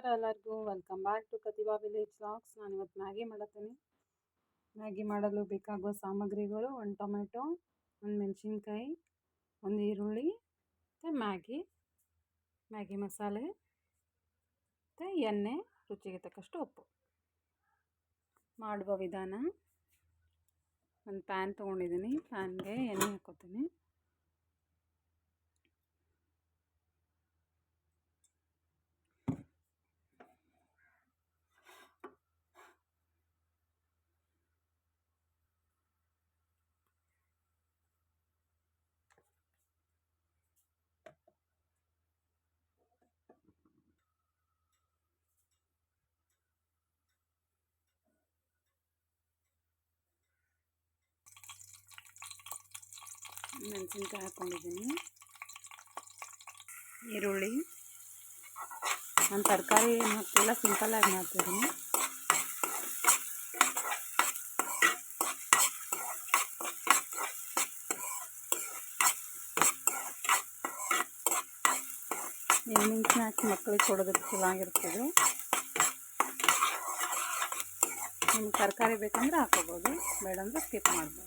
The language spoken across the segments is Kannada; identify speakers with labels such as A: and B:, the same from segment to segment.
A: ನಮಸ್ಕಾರ ಎಲ್ಲರಿಗೂ. Welcome back to Kathiwa village vlogs ನಾನು ಇವತ್ತು ಮ್ಯಾಗಿ ಮಾಡತ್ತೀನಿ. ಮ್ಯಾಗಿ ಮಾಡಲು ಬೇಕಾಗುವ ಸಾಮಗ್ರಿಗಳು ಒಂದು ಟೊಮೆಟೊ ಒಂದು ಮೆಣಸಿನ್ಕಾಯಿ, ಒಂದು ಈರುಳ್ಳಿ, ಮತ್ತು ಮ್ಯಾಗಿ ಮ್ಯಾಗಿ ಮಸಾಲೆ, ಮತ್ತು ಎಣ್ಣೆ, ರುಚಿಗೆ ತಕ್ಕಷ್ಟು ಉಪ್ಪು. ಮಾಡುವ ವಿಧಾನ, ಒಂದು ಪ್ಯಾನ್ ತೊಗೊಂಡಿದ್ದೀನಿ ಪ್ಯಾನ್ಗೆ ಎಣ್ಣೆ ಹಾಕೋತೀನಿ ಮೆಣಸಿನ್ಕಾಯಿ ಹಾಕ್ಕೊಂಡಿದ್ದೀನಿ. ಈರುಳ್ಳಿ. ನಾನು ತರಕಾರಿ ಹಾಕ್ತಿಲ್ಲ ಸಿಂಪಲ್ಲಾಗಿ ಮಾಡ್ತಿದ್ದೀನಿ. ಮೆಣಸಿನ ಹಾಕಿ ಮಕ್ಕಳಿಗೆ ಕೊಡೋದಕ್ಕೆ ಚೆನ್ನಾಗಿರ್ತದೆ ನಿಮ್ಗೆ ತರಕಾರಿ ಬೇಕಂದ್ರೆ ಹಾಕೋಬೋದು, ಬೇಡಂದ್ರೆ ಸ್ಕಿಪ್ ಮಾಡ್ಬೋದು.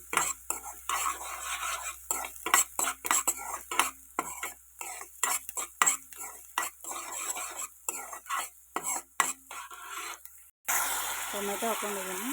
A: ಟೊಮೆಟೊ ಹಾಕ್ಕೊಂಡಿದ್ದೀನಿ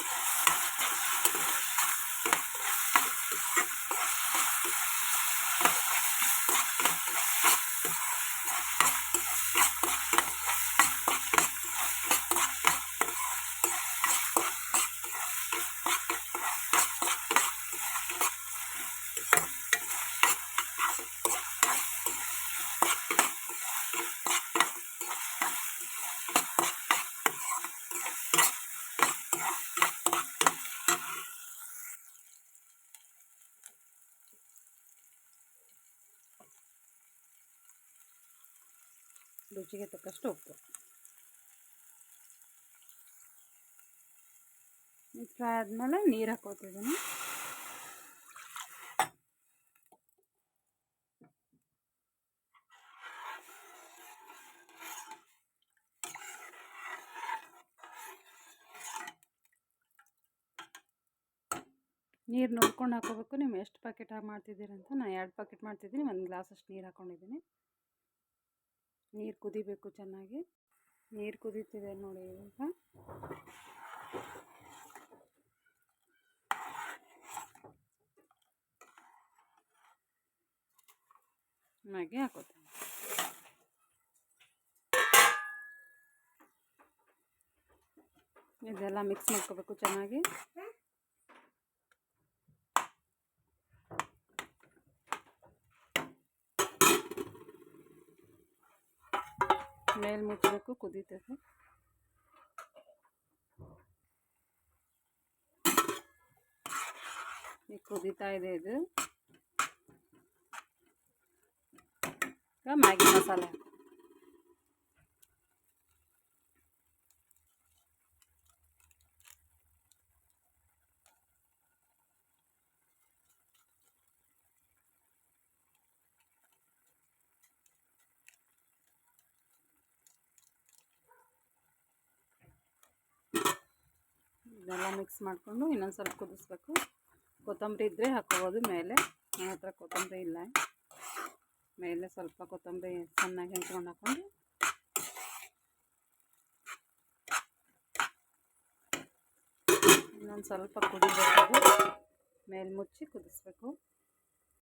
A: ರುಚಿಗೆ ತಕ್ಕಷ್ಟು ಉಪ್ಪು. ಫ್ರೈ ಆದಮೇಲೆ ನೀರು ಹಾಕೋತಿದ್ದೀನಿ ನೀರು ನೋಡ್ಕೊಂಡು ಹಾಕೋಬೇಕು. ನೀವು ಎಷ್ಟು ಪ್ಯಾಕೆಟ್ ಮಾಡ್ತಿದ್ದೀರಂತ ನಾನು ಎರಡು ಪ್ಯಾಕೆಟ್ ಮಾಡ್ತಿದ್ದೀನಿ. ಒಂದು ಗ್ಲಾಸ್ ಅಷ್ಟು ನೀರು ಹಾಕ್ಕೊಂಡಿದ್ದೀನಿ ನೀರು ಕುದಿಬೇಕು ಚೆನ್ನಾಗಿ. ನೀರು ಕುದೀತಿದೆ ನೋಡಿ ಇವಾಗ. ಮ್ಯಾಗಿ ಹಾಕೋತೀನಿ. ಇದೆಲ್ಲ ಮಿಕ್ಸ್ ಮಾಡ್ಕೋಬೇಕು ಚೆನ್ನಾಗಿ. ಮೇಲೆ ಮುಚ್ಚಬೇಕು ಕುದೀತದೆ. ಈಗ ಕುದೀತಾ ಇದೆ ಇದು. ಮ್ಯಾಗಿ ಮಸಾಲೆ ಇದೆಲ್ಲ ಮಿಕ್ಸ್ ಮಾಡಿಕೊಂಡು ಇನ್ನೊಂದು ಸ್ವಲ್ಪ ಕುದಿಸ್ಬೇಕು. ಕೊತ್ತಂಬರಿ ಇದ್ದರೆ ಹಾಕ್ಕೋಬೋದು ಮೇಲೆ. ನನ್ನ ಹತ್ರ ಕೊತ್ತಂಬರಿ ಇಲ್ಲ. ಮೇಲೆ ಸ್ವಲ್ಪ ಕೊತ್ತಂಬರಿ ಚೆನ್ನಾಗಿ ಹೆಂಚ್ಕೊಂಡು ಹಾಕ್ಕೊಂಡು ಇನ್ನೊಂದು ಸ್ವಲ್ಪ ಕುದಿಬೇಕು. ಮೇಲೆ ಮುಚ್ಚಿ ಕುದಿಸ್ಬೇಕು.